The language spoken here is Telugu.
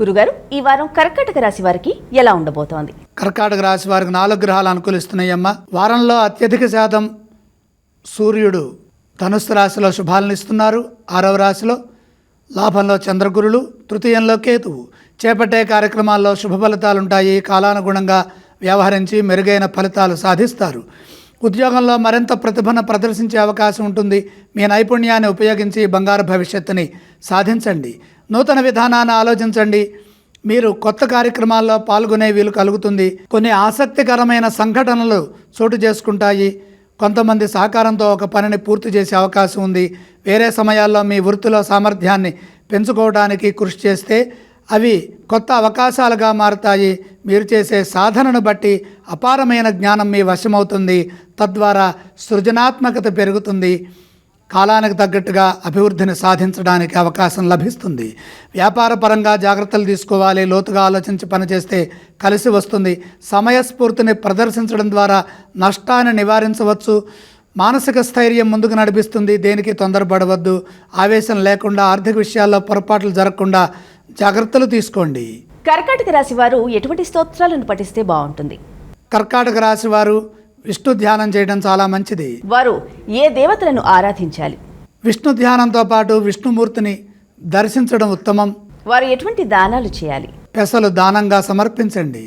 గురుగారు ఈ వారం కర్కాటక రాశి వారికి ఎలా ఉండబోతోంది? కర్కాటక రాశి వారికి నాలుగు గ్రహాలు అనుకూలిస్తున్నాయమ్మ. వారంలో అత్యధిక శాతం సూర్యుడు ధనుస్సు రాశిలో శుభాలను ఇస్తున్నారు. ఆరవ రాశిలో లాభంలో చంద్రగురులు తృతీయంలో కేతువు. చేపట్టే కార్యక్రమాల్లో శుభ ఫలితాలు ఉంటాయి కాలానుగుణంగా వ్యవహరించి మెరుగైన ఫలితాలు సాధిస్తారు. ఉద్యోగంలో మరింత ప్రతిభను ప్రదర్శించే అవకాశం ఉంటుంది. మీ నైపుణ్యాన్ని ఉపయోగించి బంగారు భవిష్యత్తుని సాధించండి. నూతన విధానాన్ని ఆలోచించండి. మీరు కొత్త కార్యక్రమాల్లో పాల్గొనే వీలు కలుగుతుంది. కొన్ని ఆసక్తికరమైన సంఘటనలు చోటు చేసుకుంటాయి. కొంతమంది సహకారంతో ఒక పనిని పూర్తి చేసే అవకాశం ఉంది. వేరే సమయాల్లో మీ వృత్తిలో సామర్థ్యాన్ని పెంచుకోవడానికి కృషి చేస్తే అవి కొత్త అవకాశాలుగా మారుతాయి. మీరు చేసే సాధనను బట్టి అపారమైన జ్ఞానం మీ వశమవుతుంది. తద్వారా సృజనాత్మకత పెరుగుతుంది. కాలానికి తగ్గట్టుగా అభివృద్ధిని సాధించడానికి అవకాశం లభిస్తుంది. వ్యాపార పరంగా జాగ్రత్తలు తీసుకోవాలి లోతుగా ఆలోచించి పనిచేస్తే కలిసి వస్తుంది. సమయస్ఫూర్తిని ప్రదర్శించడం ద్వారా నష్టాన్ని నివారించవచ్చు. మానసిక స్థైర్యం ముందుకు నడిపిస్తుంది దేనికి తొందరపడవద్దు. ఆవేశం లేకుండా ఆర్థిక విషయాల్లో పొరపాట్లు జరగకుండా జాగ్రత్తలు తీసుకోండి. కర్కాటక రాశి వారు ఎటువంటి స్తోత్రాలను పఠిస్తే బాగుంటుంది? కర్కాటక రాశి వారు విష్ణు ధ్యానం చేయడం చాలా మంచిది. వారు ఏ దేవతలను ఆరాధించాలి? విష్ణు ధ్యానంతో పాటు విష్ణుమూర్తిని దర్శించడం ఉత్తమం. వారు ఎటువంటి దానాలు చేయాలి? పెసలు దానంగా సమర్పించండి.